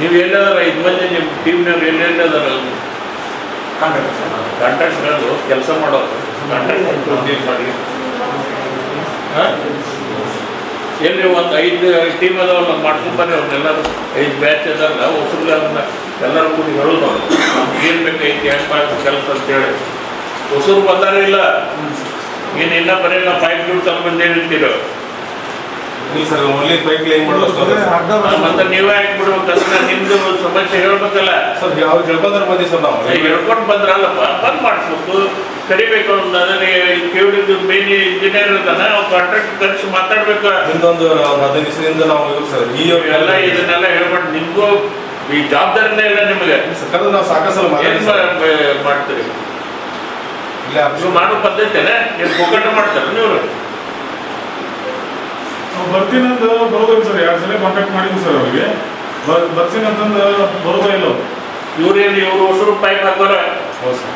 ನೀವು ಎಲ್ಲಾದ್ರೂ ಐದು ಮಂದಿ ನಿಮ್ಮ ಟೀಮ್ನವ್ರು ಎಲ್ಲೆಲ್ಲದಾರ ಕಾಂಟ್ರಾಕ್ಟ್ಗಳು ಕೆಲಸ ಮಾಡೋರು. ಕಾಂಟ್ರಾಕ್ಟ್ ಮಾಡಿ. ಹಾ? ಎಲ್ಲಿ ಒಂದು ಐದು ಟೀಮ್ ಅದಾವಲ್ಲ ಮಾಡ್ಕೊಂಬರ್ರಿ ಅವ್ರನ್ನೆಲ್ಲರೂ ಐದು ಬ್ಯಾಚ್ ಅದಾರಲ್ಲ ಅದನ್ನ ಎಲ್ಲರೂ ಕೂಡಿ ಹೇಳೋದು ಅವ್ರು. ಏನು ಬೇಕೈತಿ ಹೆಂಗೆ ಮಾಡ್ಬೇಕು ಕೆಲಸ ಅಂತೇಳಿ ಹೊಸರು ಬಂದಾರ ಇಲ್ಲ? ಏನು ಇನ್ನ ಬರೀ ನಾವು ಫೈವ್ ಮಿನಿಟ್ಸ್ ಅಲ್ಲಿ ಬಂದು ಹೇಳಿರ್ತೀರೋ ಇಲ್ಲ ಸರ್ ಓನ್ಲಿ ಪೈಪ್ ಲೈನ್ ಮಾಡೋದು ಅಷ್ಟೇ ಸರ್. ಮತ್ತೆ ನೀವೇ ಹಾಕಿ ಬಿಡ್ಬೇಕಂದ್ರೆ ನಿಮ್ದು ಸಮಸ್ಯೆ ಹೇಳ್ಬೇಕಲ್ಲ. ಸರ್ ಅವ್ರು ಕೇಳ್ಕೊಂಡ್ರೆ ಬಂದಿ ಸರ್ ನಾವು. ಈಗ ಹೇಳ್ಕೊಂಡು ಬಂದ್ರಲ್ಲಪ್ಪ ಬಂದ್ ಮಾಡಿಸ್ಬೇಕು. ಕರಿಬೇಕು ಅದನ್ನ ಕೇಳಿದ್ದು ಮೇನ್ ಇಂಜಿನಿಯರ್ ಇರ್ತಾನೆ ಅವ್ನು ಕಾಂಟ್ರಾಕ್ಟ್ ಕರೆಸಿ ಮಾತಾಡ್ಬೇಕು. ಇನ್ನೊಂದು ಒಂದು ಹದಿನೈದು ದಿವಸದಿಂದ ನಾವು ಇವ್ರು ಸರ್. ಈ ಎಲ್ಲ ಇದನ್ನೆಲ್ಲ ಹೇಳ್ಬಿಟ್ಟು ನಿಮ್ಗೂ ಈ ಜವಾಬ್ದಾರಿನೇ ಇಲ್ಲ ನಿಮಗೆ. ಕರೆದು ನಾವು ಸಾಕಷ್ಟು ಮಾಡ್ತೀರಿ? ಇಲ್ಲಿ ನೀವು ಮಾಡೋ ಪದ್ಧತಿನೇ ನೀವು ಪೊಕಟ ಮಾಡ್ತಾರೆ ನೀವು. ಬರ್ತೀನಿ ಅಂತ ಬರೋದಿಲ್ಲ ಸರ್. ಎರಡು ಸಲ ಕಾಂಟ್ಯಾಕ್ಟ್ ಮಾಡಿದ್ವಿ ಸರ್ ಅವ್ರಿಗೆ. ಬರ್ ಬರ್ತೀನಿ ಅಂತಂದು ಬರೋದೇ ಇಲ್ಲ ಇವ್ರು ಇವ್ರೇನು ಇವ್ರು ಹೊಸರು ಪೈಪ್ ಹಾಕೋರ ಹೌದು ಸರ್.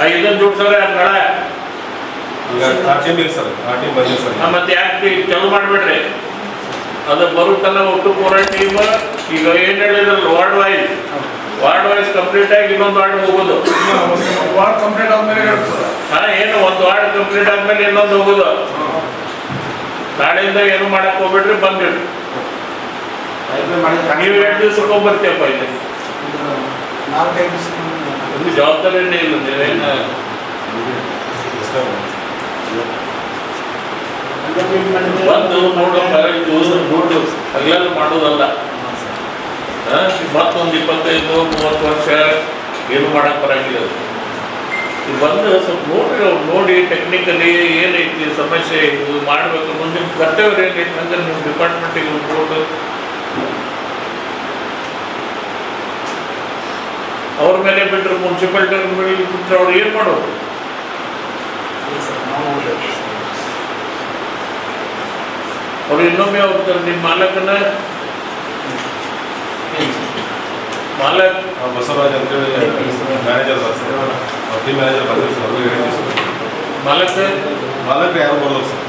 ಆ ಇದನ್ನ ಜೋಡ್ಸೋರ ನಳ? ಟೀಮ್ ಇಲ್ಲ ಸರ್ ಆ ಟೀಮ್ ಬಂದಿಲ್ಲ ಸರ್ ಮತ್ತೆ ಯಾಕೆ ಚಾಲು ಮಾಡ್ಬೇಡ್ರಿ. ಅದು ಬರುತ್ತಲ್ಲ ಒಟ್ಟು ಪೂರ ಟೀಮ್ ಈಗ ಏನು ಹೇಳಿದ್ರಲ್ಲ ward wise ward wise complete ಆಗಿ ಇನ್ನೊಂದು ವಾರ್ಡ್ ಹೋಗೋದು. ವಾರ್ಡ್ ಕಂಪ್ಲೀಟ್ ಆದ್ಮೇಲೆ ಹಾಂ ಏನು ಒಂದು ವಾರ್ಡ್ ಕಂಪ್ಲೀಟ್ ಆದ್ಮೇಲೆ ಇನ್ನೊಂದು ಹೋಗೋದು. ನಾಳೆಯಿಂದ ಏನು ಮಾಡಕ್ ಹೋಗ್ಬೇಡ್ರಿ ಬಂದಿಡ್ರಿ ನೀವು ಎರಡು ದಿವ್ಸಕ್ಕೆ ಹೋಗ್ಬರ್ತೀಯಪ್ಪ ಇಲ್ಲಿ. ನಾಲ್ಕೈದು ದಿವಸ ಒಂದು ಜವಾಬ್ದಾರಿನೇ ಇಲ್ಲ ನೀವೇನು? ಬಂದು ನೋಡು ಬರೋದು ನೋಡು ಹಗಲೆಲ್ಲ ಮಾಡೋದಲ್ಲ? ಮತ್ತೊಂದು ಇಪ್ಪತ್ತೈದು ಮೂವತ್ತು ವರ್ಷ ಏನು ಮಾಡಕ್ ಬರಂಗಿಲ್ಲ. ಬಂದು ಸ್ವಲ್ಪ ನೋಡ್ರಿ ಅವ್ರು ನೋಡಿ ಟೆಕ್ನಿಕಲಿ ಏನೈತಿ ಸಮಸ್ಯೆ ಇದು ಮಾಡಬೇಕು ಮುಂದೆ ನಿಮ್ಮ ಕರ್ತವ್ಯ ಏನೈತಿ ಅಂದ್ರೆ ನಿಮ್ಮ ಡಿಪಾರ್ಟ್ಮೆಂಟಿಗೆ ಹೋಗ್ಬೋದು ಅವ್ರ ಮೇಲೆ ಬಿಟ್ಟರೆ ಮುನ್ಸಿಪಾಲ್ಟಿ ಮೇಲೆ ಬಿಟ್ಟರೆ ಅವ್ರು ಏನು ಮಾಡೋದು. ಅವ್ರು ಇನ್ನೊಮ್ಮೆ ಅವ್ರ ನಿಮ್ಮ ಮಾಲಕನ ಮಾಲಕ್ ಆ ಬಸವರಾಜ್ ಅಂತೇಳಿ ಮ್ಯಾನೇಜರ್ ಸರ್ ಅವ್ರ ಟೀಮ್ ಮ್ಯಾನೇಜರ್ ಬಂದಿಲ್ಲ ಸರ್ ಅವ್ರಿಗೆ ಹೇಳಿ ಸರ್ ಮಾಲಕ್ ಮಾಲಕ್ರು ಯಾರು ಬರೋದು ಸರ್?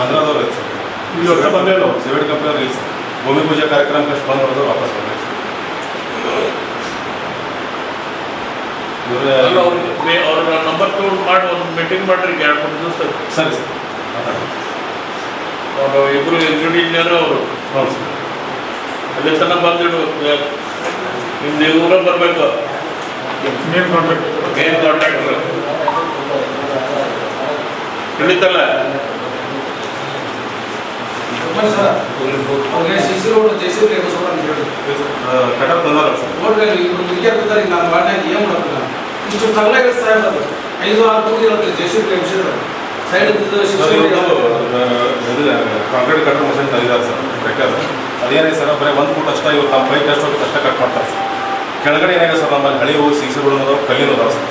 ಆಂಧ್ರದವ್ರು ಸರ್ ಇಲ್ಲಿ ಒಟ್ಟ ಬಂದೇ ಇಲ್ಲ ಅವ್ರು. ಸಿವಿಲ್ ಕಂಪ್ನಿಯವ್ರು ಇಲ್ಲ ಸರ್ ಭೂಮಿ ಪೂಜೆ ಕಾರ್ಯಕ್ರಮಕ್ಕೆ ಅಷ್ಟು ಬಂದು ಹೊಡೆದು ವಾಪಸ್ ಬರ್ಬೇಕು ಅವ್ರ ನಂಬರ್ ತಗೊಂಡು ಮಾಡಿ ಒಂದು ಮೀಟಿಂಗ್ ಮಾಡ್ರಿ ಎರಡು ಮೂರು ದಿವಸ. ಸರಿ ಸರ್ ಅವರು ಇಬ್ಬರು ಎಕ್ಸಿಕ್ಯೂಟಿವ್ ಇಂಜಿನಿಯರ್ ಅವರು. ಹೌದು ಸರ್ ಅಲ್ಲಿ ತನಕ ಬಂದಿಡು ನಿಮ್ದು ಇವರ ಬರಬೇಕು. ಮೇನ್ ಕಾಂಟ್ರಾಕ್ಟ್ ಮೇನ್ ಕಾಂಟ್ರಾಕ್ಟರ್ ತಿಳಿತಲ್ಲ? ಬಂದಲ್ಲ ಸರ್. ನೋಡ್ರಿ ಇಬ್ರು ಮುಗಿಯ ಕೂತಾರೆ ನಾನು ಏನು ಮಾಡ್ತೀನಿ ಇಷ್ಟು ಐದು ಆರು ಕೋಟಿ ಇರುತ್ತೆ ಜೆಸಿ ಲೇಬರ್ಸ್ ಸೈಡ್ ಇದು ಕಾಂಕ್ರೀಟ್ ಕಟ್ ಮಷಿನ್ ತಂದಿದ್ದಾರೆ ಸರ್, ಬೇಕಾದ್ರೆ. ಅದೇನೇ ಸರ್, ಬರೀ ಒಂದು ಫುಟ್ ಅಷ್ಟೇ ಇವ್ರು ನಮ್ಮ ಬೈಕ್ ಎಷ್ಟು ಹೋಗಿ ಅಷ್ಟೇ ಕಟ್ ಮಾಡ್ತಾರೆ ಸರ್. ಕೆಳಗಡೆ ಏನಾಗಿದೆ ಸರ್, ನಮ್ಮಲ್ಲಿ ಹಳಿ ಹೂವು ಸೀಸೆಗಳು ಅದಾವೆ ಕಲ್ಲಿನ ಸರ್.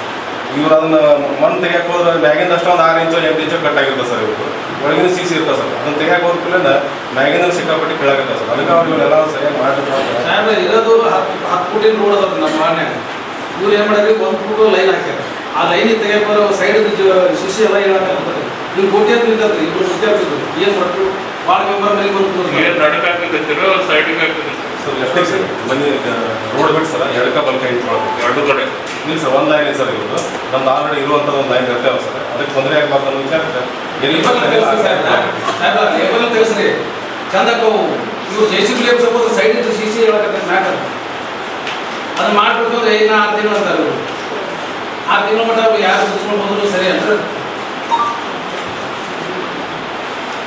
ಇವ್ರು ಅದನ್ನು ಮಣ್ಣು ತೆಗಿಯಕ್ಕೆ ಹೋದ್ರೆ ಮ್ಯಾಗಿಂದ ಅಷ್ಟೇ ಒಂದು ಆರು ಇಂಚು, ಎಂಟು ಇಂಚು ಕಟ್ ಆಗಿರ್ತದೆ ಸರ್ ಇವರು ಒಳಗಿನ ಸಿ ಸಿ ಇರ್ತದೆ ಸರ್. ಅದನ್ನ ತೆಗಿಯಕ್ಕೆ ಹೋದ ಕೂಡಲೇ ಮ್ಯಾಗಿಂದ ಸಿಕ್ಕಾಪಟ್ಟೆ ಕೆಳಗತ್ತೆ ಸರ್. ಅದಕ್ಕೆ ಅವ್ರು ಇವರೆಲ್ಲ ಸರಿಯಾಗಿ ಸಾಹೇಬ್ರೆ, ಇರೋದು ಹತ್ತು ಹತ್ತು ಕೋಟಿ ರೋಡ್ ಅದ ನಮ್ಮ ವಾರ್ಡ್ನಾಗ ಇವ್ರು ಏನು ಮಾಡ್ಯಾರ ಒಂದು ಫುಟ್ ಲೈನ್ ಹಾಕ್ಯಾರ. ಆ ಲೈನಿಗೆ ತೆಗಿಯಕ್ಕೆ ಸೈಡ್ ಸಿಸಿ ಎಲ್ಲ ಹೇಳಕ್ಕೆ ಹಿಂಗೆ ಕೋಟಿ ಅಂತ ನಿಂತೈತ್ರಿ ಸುದ್ದಿ ವಿದ್ಯಾರ್ಥಿಗಳು ಏನು ಮಾಡ್ತು ವಾರ್ಡ್ ಮೆಂಬರ್ ಮನೆಗೆ ಬಂದು ಏನು ನಡಕ ಹಾಕಿದ್ರು ಸೈಡಿಗೆ ಹಾಕಿದ್ರು ಸರ್ ಮನೆ ರೋಡ್ ಬಿಟ್ಟು ಸರ್ ಎಡಕ ಬಲ್ಕ ಇಟ್ಕೊಳ್ಬೇಕು ಎರಡು ಕಡೆ. ಇಲ್ಲಿ ಸರ್ ಒಂದು ಲೈನ್ ಸರ್ ಇವರು ನಮ್ದು ಆಲ್ರೆಡಿ ಇರುವಂಥ ಒಂದು ಲೈನ್ ಇರ್ತೇವೆ ಸರ್. ಅದಕ್ಕೆ ತೊಂದರೆ ಆಗಬಾರ್ದು ಅನ್ನೋ ವಿಚಾರ ಎಲ್ಲಿ ಲೇಬಲ್ ತೆಗೆಸ್ರಿ ಚಂದಕ್ಕವು ಇವ್ರು ಜೆ ಸಿ ಬಿ ಲೇಬ್ ಸಪೋಸ್ ಸೈಡ್ ಇದ್ದು ಸಿ ಸಿ ಹೇಳಕತ್ತೆ ಮ್ಯಾಟರ್ ಅದನ್ನ ಮಾಡ್ಬಿಟ್ಟು ಅಂದ್ರೆ ಏನ ಆರು ತಿಂಗಳು ಅಂತಾರೆ ಆರು ತಿಂಗಳು ಮಟ್ಟ ಯಾರು ಮುಗಿಸ್ಕೊಂಡು ಹೋದ್ರು ಸರಿ ಅಂತ ಅದಕ್ಕೆ ಯಾರು ಹೊಣೆಗಾರ ಇವ್ರು ಹೊಟ್ಟೆ ಏನು ಹೇಳಂಗೆ ಇಲ್ಲ ಬೆಬ್ಬೆ ಏನು ಅವ್ರು ಹೇಳೋದು ತಿಳಿತೈತನ ತಿಳಿತೈತಿಲ್ಲ ಒಬ್ಬೊಬ್ಬರು ಜಾಗದಲ್ಲೇ ಇಲ್ರಿ ನಮ್ಮ ಜಿಲ್ಲೆಗೆ ನಮ್ಮ ಜಿಲ್ಲೆಗೆ ಅಂತಾರೆ ಅವ್ರು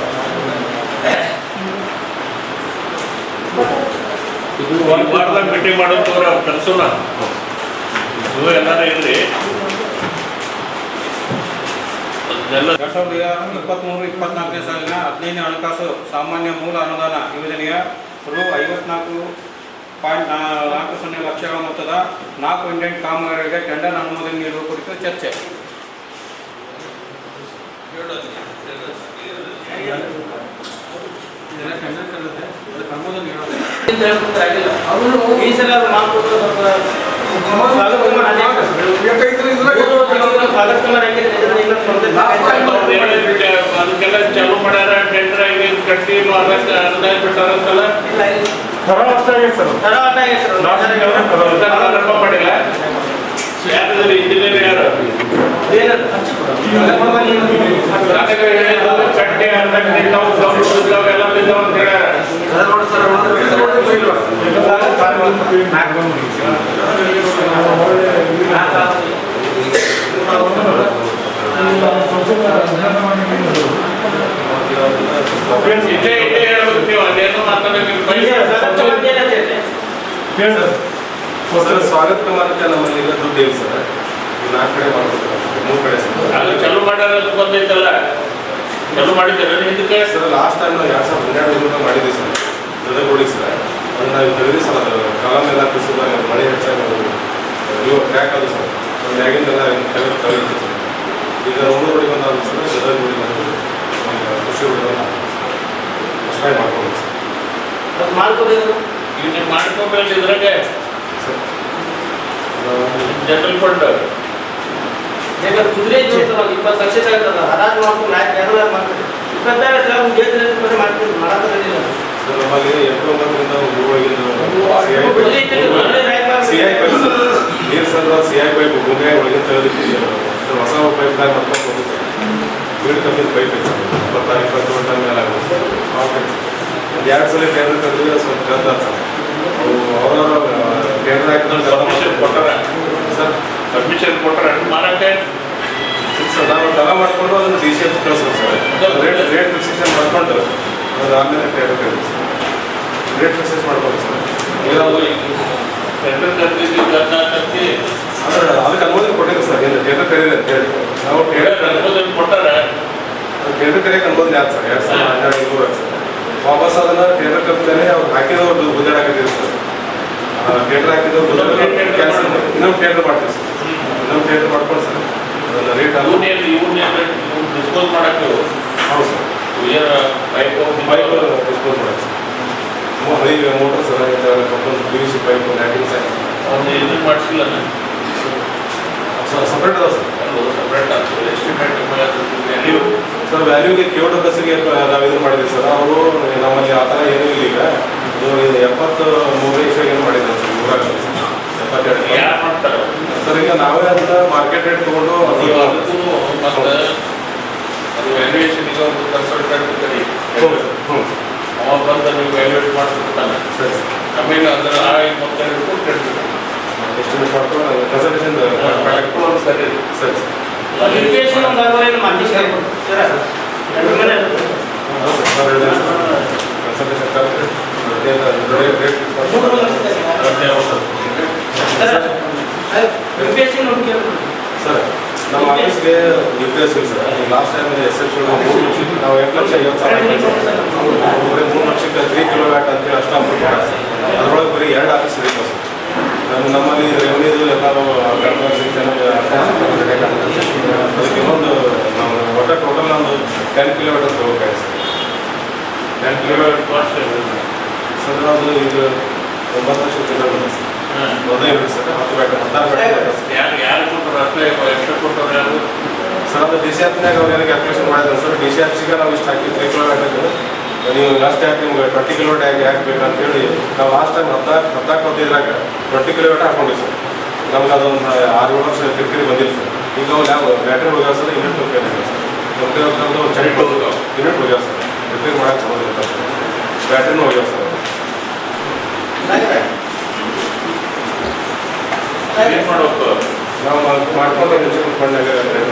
ವಾರದಾಗ ಮೀಟಿಂಗ್ ಮಾಡೋದು ತೋರ ಕಲ್ಸೋಣ ನೀವು ಎಲ್ಲಾರು ಇರ್ರಿ ಎರಡ್ ಸಾವಿರದ ಇಪ್ಪತ್ತ್ಮೂರು ಇಪ್ಪತ್ನಾಲ್ಕನೇ ಸಾಲಿನ ಹದಿನೈದನೇ ಹಣಕಾಸು ಸಾಮಾನ್ಯ ಮೂಲ ಅನುದಾನ ಯೋಜನೆಯ ರು ಐವತ್ನಾಲ್ಕು ಪಾಯಿಂಟ್ ನಾಲ್ಕು ಸೊನ್ನೆ ಲಕ್ಷಗಳ ಮೊತ್ತದ ನಾಲ್ಕು ಇಂಡಿಯನ್ ಕಾಮಗಾರಿಗೆ ಟೆಂಡರ್ ಅನುಮೋದನೆ ನೀಡುವ ಕುರಿತು ಚರ್ಚೆ. ಇದೆಲ್ಲ ಟೆಂಡರ್ ಕರೆದಿದೆ ಅದಕ್ಕೆ ಅನುಮೋದನೆ ಅಂತ ಅವರು ಈ ಸಲ ಮಾಡ್ಕೊಟ್ಟು ಸ್ವಲ್ಪ ಅವ್ರು ಹೇಳಿದ್ದಕ್ಕೆ ಅದಕ್ಕೆಲ್ಲ ಚಾಲು ಮಾಡ್ಯಾರ ಟೆಂಡರ್ ಆಗಿ ಕಟ್ಟಿ ಅದಕ್ಕೆ ಅನುದಾನ ಬಿಟ್ಟಾರಂತಲ್ಲ ಸರ್ ಆರಂಭ ಮಾಡಿಲ್ಲ. ಯಾರಿದ್ದಾರೆ ಇಂಜಿನಿಯರ್ ಯಾರು ನನಗೆ ಹೇಳಿದ್ದು ಕಟ್ಟಿ ಅರ್ಧ ನಿಂತಾವು ಸೌಂಡ್ ಬಿದ್ದಾವು ಎಲ್ಲ ಬಿದ್ದಾವು ಅಂತ ಹೇಳ್ಯಾರ ಇದೇ ಇದೇ ಹೇಳ್ಬೇಕು ನೀವು ಅದೇನು ಮಾತಾಡೋಕೆ ಸರ್ ಸ್ವಾಗತ ಕುಮಾರಕ್ಕೆ ನಮ್ಮಲ್ಲಿ ಈಗ ದುಡ್ಡು ಇಲ್ಲ ಸರ್ ಈ ನಾಲ್ಕು ಕಡೆ ಮಾಡ್ಬೇಕು ಮೂರು ಕಡೆ ಸರ್ ಅದು ಚಾಲು ಮಾಡ್ಯಾರ ಅಂತ ಬಂದೈತಲ್ಲ ಚಾಲು ಮಾಡಿದ್ದೆ ಹಿಂದಕ್ಕೆ ಸರ್ ಲಾಸ್ಟ್ ಟೈಮ್ ನಾವು ಎರಡು ಸಾವಿರದ ಹನ್ನೆರಡು ಮಾಡಿದ್ದೀವಿ ಸರ್. ಗದಗೋಡಿ ಸರ್ ಅದು ನಾವು ತೆಗೆದು ಸರ್ ಅದು ಕಾಲಮ್ ಎಲ್ಲ ಕುಸಿದ ಮಳೆ ಹೆಚ್ಚಾಗಿ ಇವಾಗ ಇವು ಕ್ರ್ಯಾಕ್ ಅದು ಸರ್. ಒಂದು ಮ್ಯಾಗಿಂದೆಲ್ಲ ತೆಗೆದು ತೆಗೆದು ಸರ್. ಈಗ ಒಂದು ರೋಡಿ ಬಂದ ಸರ್ ಗದಗೋಡಿ ಬಂದು ಕೃಷಿ ಹೊಡೆದ ಅಷ್ಟಾಗಿ ಮಾಡ್ಕೊಂಡು ಸರ್. ಮಾಡ್ಕೋಬೇಕು ಈಗ ನೀವು ಮಾಡ್ಕೋಬೇಕು ಇದ್ರಾಗೆ. ಸರ್. ಜನರಲ್ ಫಂಡ್ ಕುದುರೆ ಜೀವಿತವಾಗಿ ಇಪ್ಪತ್ತು ಲಕ್ಷ ತಗೊಂಡದ ಹರಾಜು ಮಾಡ್ಕೊಂಡು ನಾಲ್ಕು ಎರಡು ಮಾಡ್ತೀವಿ ಇಪ್ಪತ್ತಾರು ಲಕ್ಷ ಒಂದು ಗೇಟ್ ಮೇಲೆ ಮಾಡ್ತೀವಿ ಮಾಡೋದಿಲ್ಲ ನಮ್ಮಲ್ಲಿ ನೀರು ಸರ್ ಸಿ ಐ ಪೈಪ್ ಭೂಮಿ ಒಳಗಿನ ತೆಗೆದಿಟ್ಟು ಹೊಸ ಪೈಪ್ದಾಗ ಮಾಡ್ಕೊಂಡು ಹೋಗುತ್ತೆ ಬೀಡ್ ಕಮ್ಮಿದ ಪೈಪ್ ಐತೆ ಸರ್ ಇಪ್ಪತ್ತಾರು ಇಪ್ಪತ್ತೇಳು ಟನ್ ಮೇಲೆ ಆಗುತ್ತೆ. ಒಂದು ಎರಡು ಸಲ ಟೇಂಡರ್ ಕರೆದಿದ್ರೆ ಸ್ವಲ್ಪ ಅವರವರ ಟೇಂಡರ್ ಹಾಕಿದ್ರೆ ಸರ್ ಪರ್ಮಿಷನ್ ಕೊಟ್ಟರೆ ಅದು ಸರ್ ನಾವು ದಗ ಮಾಡಿಕೊಂಡು ಅದನ್ನು ಡಿ ಸಿ ಎಫ್ ಕಳಿಸ್ಬೇಕು ಸರ್. ರೇಟ್ ರೇಟ್ ಫಿಕ್ಸೇಷನ್ ಮಾಡಿಕೊಂಡು ಅದು ಆಮೇಲೆ ಕೇಳಬೇಕು ರೇಟ್ ಫಿಕ್ಸೇಷನ್ ಮಾಡ್ಬೋದು ಸರ್. ಈಗ ನಾವು ಟೆಂಡರ್ ಕರೆದಿದ್ದು ಕರ್ನಾಟಕಕ್ಕೆ ಅಂದ್ರೆ ಅದಕ್ಕೆ ಅನುಮೋದನೆ ಕೊಟ್ಟಿದ್ರು ಸರ್. ಏನು ಟೆಂಡರ್ ಕರೀರಿ ಅಂತ ಹೇಳಿ. ನಾವು ಟೆಂಡರ್ ಅನುಮೋದನೆ ಕೊಟ್ಟಾರ. ಟೆಂಡರ್ ಕರೆಯಕ್ಕೆ ಅನುಮೋದನೆ ಆಯ್ತು ಸರ್? ಎರಡು ಸಾವಿರದ ಹನ್ನೆರಡು ಇನ್ನೂರು ಸರ್. ವಾಪಸ್ ಅದನ್ನು ಟೆಂಡರ್ ಕರ್ತಾನೆ ಅವ್ರು ಹಾಕಿದವ್ರದ್ದು ಸರ್. ಟೆಂಡರ್ ಹಾಕಿದವ್ರು ಕ್ಯಾನ್ಸಲ್ ಇನ್ನೊಂದು ಟೆಂಡರ್ ಮಾಡ್ತೀವಿ ಸರ್. ಟೇಂಡರ್ ಮಾಡ್ಕೊಂಡು ಸರ್. ಅದನ್ನು ರೇಟ್ ಅನು ಇವನ್ನೇನು ಇವನ್ನೇನು ಡಿಸ್ಪೋಸ್ ಮಾಡಕ್ಕೆ ಹೌದು ಸರ್. ಪೈಪ್ ಪೈಪ್ ಡಿಸ್ಪೋಸ್ ಮಾಡೋದು ಸರ್. ಈಗ motor sir P V C pipe ಲ್ಯಾಟಿಂಗ್ sir ಒಂದು ಇದು ಮಾಡಿಸಿಲ್ಲ ಸರ್ ಸಪ್ರೇಟ್ ಅದ ಸರ್. ಸಪ್ರೇಟ್ ಆಗ್ತದೆ. ಎಸ್ಟಿಮೇಟ್ ವ್ಯಾಲ್ಯೂ ಸರ್ ವ್ಯಾಲ್ಯೂಗೆ ಕಿಯೋಟೋ ಬಸ್ಸಿಗೆ ನಾವು ಇದು ಮಾಡಿದ್ವಿ ಸರ್. ಅವರು ನಮ್ಮಲ್ಲಿ ಆ ಥರ ಏನೂ ಇಲ್ಲ ಈಗ. ಇದು ಎಪ್ಪತ್ತು ಮೂರು ಲಕ್ಷ ಏನು ಮಾಡಿದ್ದಾರೆ ಸರ್ ಯಾರು ಮಾಡ್ತಾರೆ ಸರ್ ಈಗ ನಾವೇ ಅಂತ ಮಾರ್ಕೆಟ್ ರೇಟ್ ತೊಗೊಂಡು ಅದು ನೀವು ಅದಕ್ಕೂ ಮತ್ತು ಅದು ವ್ಯಾಲ್ಯೂಯೇಷನ್ಗೆ ಒಂದು ಕನ್ಸಲ್ಟೆಂಟ್ ಕರಿ ಹ್ಞೂ ಹ್ಞೂ ಅವ ಬಂದು ನೀವು ವ್ಯಾಲ್ಯೂಯೇಟ್ ಸರ್ ಸರಿ. ಆಮೇಲೆ ಅದರ ಆ ಮೊತ್ತ ಹಿಡ್ಕೊಂಡು ಕೇಳ್ತೀವಿ ಎಸ್ಟಿಮೇಟ್ ಮಾಡ್ಕೊಂಡು ಕನ್ಸಲ್ಟೇಷನ್ ಸರಿ. ಸರಿ. ಸರ್ ಲಿಮಿಟೇಷನ್ ಒಂದು ಅರವತ್ತು ಮಾಡಿ ಸರ್ ಎರಡು ಮನೆ ಹೌದು ಸರ್ ಕನ್ಸಲ್ಟೇಷನ್ ರೇಟ್ ಮೂರು ವರ್ಷ ಅದನ್ನೇ ಹೌದು. ಲಿಮಿಟೇಷನ್ ಒಂದು ಕೇಳ್ಬೋದು ಸರ್ ನಮ್ಮ ಆಫೀಸ್ಗೆ sir. Last time S F ನಾವು ಎಂಟು ಲಕ್ಷ ಐವತ್ತು ಸಾವಿರ ಬರೀ ಮೂರು ಲಕ್ಷಕ್ಕೆ ತ್ರೀ ಕಿಲೋ ವ್ಯಾಟ್ ಅಂತೇಳಿ ಅಷ್ಟು ಅಮೌಂಟ್ ಸರ್ ಅದರೊಳಗೆ ಬರೀ ಎರಡು ಆಫೀಸ್ ಇದೆ ಸರ್. ನಮ್ಮ ನಮ್ಮಲ್ಲಿ ರೆವೆನ್ಯೂದು ಎಲ್ಲರೂ ಅದಕ್ಕೆ ಇನ್ನೊಂದು ನಾವು ಒಟ್ಟ ಟೋಟಲ್ ಒಂದು ten kilometre ತಗೋಬೇಕಾಗಿದೆ sir. Ten kilometre cost. Sir ಅದು ಇದು ಒಂಬತ್ತು ಲಕ್ಷ ಚಿಲ್ಲರೆ ಸರ್. ಮೊದಲೇ ಸರ್. ಹತ್ತು ಬ್ಯಾಟ್ ಹತ್ತಾರು ಬ್ಯಾಟ್ ಯಾರು ಯಾರು ಕೊಟ್ಟರು? ಅಷ್ಟೇ ಎಷ್ಟು ಕೊಟ್ಟರು ಯಾರು? ಸರ್ ಅದು ಡಿ ಸಿ ಆಫ್ನಾಗ ಅವ್ರು ಏನಕ್ಕೆ ಅಪ್ಲಿಕೇಶನ್ ಮಾಡಿದ್ರು? ಸರ್ ಡಿ ಸಿ ಸಿಗ ನಾವು ಇಷ್ಟು ಹಾಕಿ ತ್ರೀ ಕಿಲೋ ನೀವು ಲಾಸ್ಟ್ ಯಾಕೆ ನಿಮ್ಗೆ ಟ್ವೆಂಟಿ ಕಿಲೋ ಯಾಕೆ ಹಾಕ್ಬೇಕು ಅಂತೇಳಿ ನಾವು ಲಾಸ್ಟ್ ಟೈಮ್ ಹತ್ತಾರು ಹತ್ತಾರು ಕೊಟ್ಟಿದ್ರಾಗ ಟ್ವೆಂಟಿ ಕಿಲೋಮೀಟರ್ ಹಾಕೊಂಡ್ವಿ ಸರ್. ನಮ್ಗೆ ಅದೊಂದು ಆರು ಏಳು ವರ್ಷ ಕಿರಿಕಿರಿ ಬಂದಿಲ್ಲ ಸರ್. ಈಗ ಅವ್ರು ಯಾವ ಬ್ಯಾಟ್ರಿ ಹೋಗ್ಯಾವ ಸರ್. ಯೂನಿಟ್ ಹೋಗ್ಯಾವ ಸರ್ ಒಂದು ಚಳಿ ಹೋಗ್ಯಾವ ಯೂನಿಟ್ ಹೋಗ್ಯಾವ ಸರ್ ರಿಪೇರ್ ಮಾಡಕ್ಕೆ ಹೋಗಿಲ್ಲ ಸರ್. ಬ್ಯಾಟ್ರಿನೂ ಹೋಗ್ಯಾವ ಸರ್. ಏನು ಮಾಡ್ಬೇಕು? ನಾವು ಮಾಡ್ಕೊಂಡು ಮ್ಯೂಸಿಕಲ್ ಫಂಡ್ನಾಗ ರೆಡಿ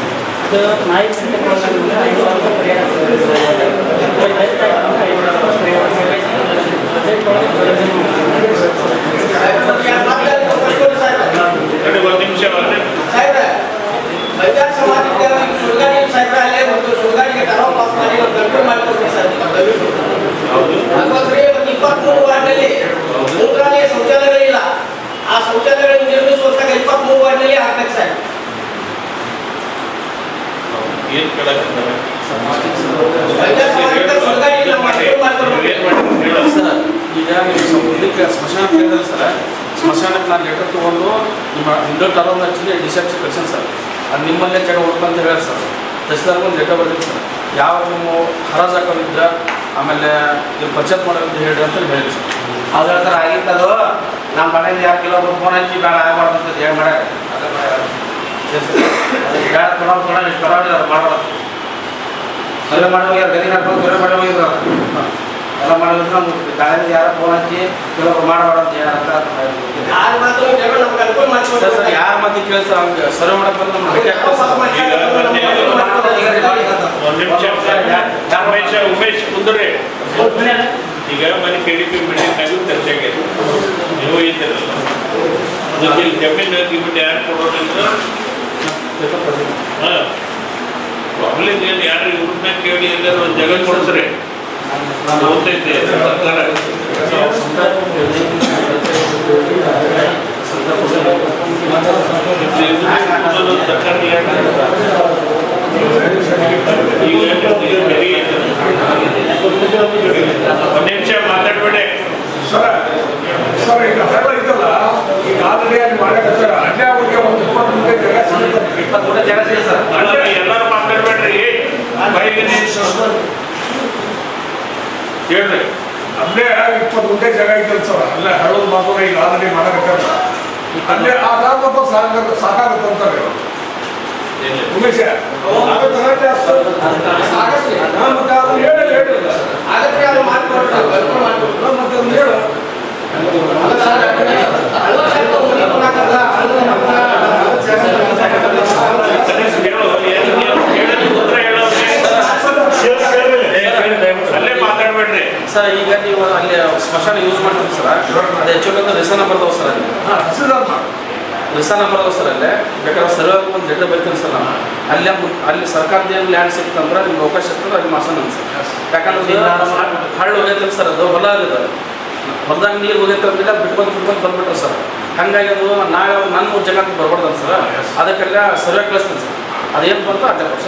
ಆ ಶೌಚಾಲಯಗಳನ್ನು ನಿರ್ಮಿಸುವಂತಾಗ ಇಪ್ಪತ್ಮೂರು ವಾರ್ಡ್ನಲ್ಲಿ ಹಾಕ್ಬೇಕು ಸರ್ ಏನು ಕೇಳಕ್ಕೆ ಬಜಾರ್ ಸಮಾಜಕ್ಕೆ ಸುಳ್ಗಾಡಿ ಇಲ್ಲ ಕಂಟ್ರೋಲ್ ಮಾಡ್ಕೊಡ್ಬೇಕು ಏನು ಮಾಡಿ ಹೇಳೋ ಸರ್ ಈಗ ನೀವು ಸ್ಮಶಾನ ಕೇಳಿದ್ರೆ ಸರ್ ಸ್ಮಶಾನಕ್ಕೆ ನಾನು ಲೆಟರ್ ತೊಗೊಂಡು ನಿಮ್ಮ ಹಿಂದೂ ಟರ್ಮ್ ಹಚ್ಚಿ ಡಿಸೆಪ್ಸ್ ಕಳ್ಸೀನಿ ಸರ್ ಅದು ನಿಮ್ಮಲ್ಲೇ ಜಾಗ ಅಂತ ಹೇಳಿ ಸರ್ ತಹಸೀಲ್ದಾರ್ಗೆ ಒಂದು ಲೆಟರ್ ಬರ್ತೀನಿ ಸರ್ ಯಾವ ನೀವು ಹರಾಜ್ ಹಾಕೋದಿದ್ರೆ ಆಮೇಲೆ ನೀವು ಬಚತ್ ಮಾಡೋದು ಹೇಳಿ ಅಂತ ಹೇಳಿ ಸರ್ ಅದು ಹೇಳ್ತಾರೆ ಆಗಿತ್ತದು ನಮ್ಮ ಮನೆಯಿಂದ ಯಾರು ಕೆಲವೊಬ್ರು ಫೋನ್ ಹಚ್ಚಿ ಬೇಡ ಆಗಬಾರ್ದು ಅಂತ ಏನು ಮಾಡ್ಯಾರ ಬೇಡ ಕೊಡೋ ಕೊಡೋ ಅದು ಮಾಡೋದು ಎಲ್ಲ ಮಾಡೋಗಿ ಗದಿ ನಡ್ಕೊಂಡು ಬೇರೆ ಮಾಡೋಗಿ ಎಲ್ಲ ಮಾಡೋದು ನಮ್ಗೆ ಗಾಳಿಯಿಂದ ಯಾರು ಫೋನ್ ಹಚ್ಚಿ ಕೆಲವೊಬ್ರು ಮಾಡಬಾರ್ದು ಅಂತ ಹೇಳಂತ ಯಾರು ಮಾತು ಸರ್ ಯಾರ ಮತ್ತೆ ಕೇಳಿ ಸರ್ ಹಂಗೆ ಸರ್ವೆ ಮಾಡಕ್ಕೆ ಉಮೇಶ್ ಕುಂದ್ರಿ ಈಗ ಮನೆ ಕೆ ಡಿ ಪಿ ಮೀಟಿಂಗ್ನಾಗೂ ಚರ್ಚೆ ಆಗೈತೆ ನೀವು ಇದ್ದೀರಲ್ಲ ಜಮೀನು ಗಿಮೀನು ಯಾರು ಕೊಡೋದ್ರಿಂದ ಹಾಂ ಪಬ್ಲಿಕ್ ಏನು ಯಾರು ಇವ್ರನ್ನ ಕೇಳಿ ಎಲ್ಲರೂ ಒಂದು ಜಾಗ ಕೊಡಿಸ್ರೆ ಓದ್ತೈತೆ ಸರ್ಕಾರ. ಒಂದು ನಿಮಿಷ ಮಾತಾಡ್ಬೇಡಿ ಸರ್ ಸರ್ ಈಗ ಹಳ್ಳ ಐತಲ್ಲ ಈಗ ಆಲ್ರೆಡಿ ಅಲ್ಲಿ ಮಾಡಕ್ಕೆ ಅಡ್ಡ ಅವ್ರಿಗೆ ಒಂದು ಇಪ್ಪತ್ತು ಮುಂದೆ ಜಾಗ ಸಿಗುತ್ತೆ. ಇಪ್ಪತ್ತು ಜನ ಸರ್ ಅಲ್ಲ ಎಲ್ಲರೂ ಮಾತಾಡ್ಬೇಡ್ರಿ ಬೈಗೆ ಗುಂಟೆ ಜಾಗ ಐತಲ್ಲ ಸರ್ ಅಲ್ಲೇ ಹಳ್ಳದ ಮಾತ್ರ ಈಗ ಆಲ್ರೆಡಿ ಮಾಡಕತ್ತಾರ ಅಲ್ಲೇ ಅದಾದ ಸಾಕಾಗ ಸಾಕಾಗುತ್ತೆ ಅಂತಾರೆ ಇವ್ರು. ಉಮೇಶ ಉದಯತ ಅಂದಿಲ್ಲ ಬಿಟ್ಕೊಂಡು ಬಿಟ್ಕೊಂಡು ಬಂದ್ಬಿಟ್ರು ಸರ್. ಹಂಗಾಗಿ ಅದು ನಾಳೆ ನನ್ನ ಜಗಕ್ಕೆ ಬರ್ಬಾರ್ದು ಸರ್. ಅದಕ್ಕೆಲ್ಲ ಸರ್ವೆ ಕಳಿಸ್ತೀನಿ ಸರ್. ಅದೇನು ಬಂತು ಅದೇ ವರ್ಷ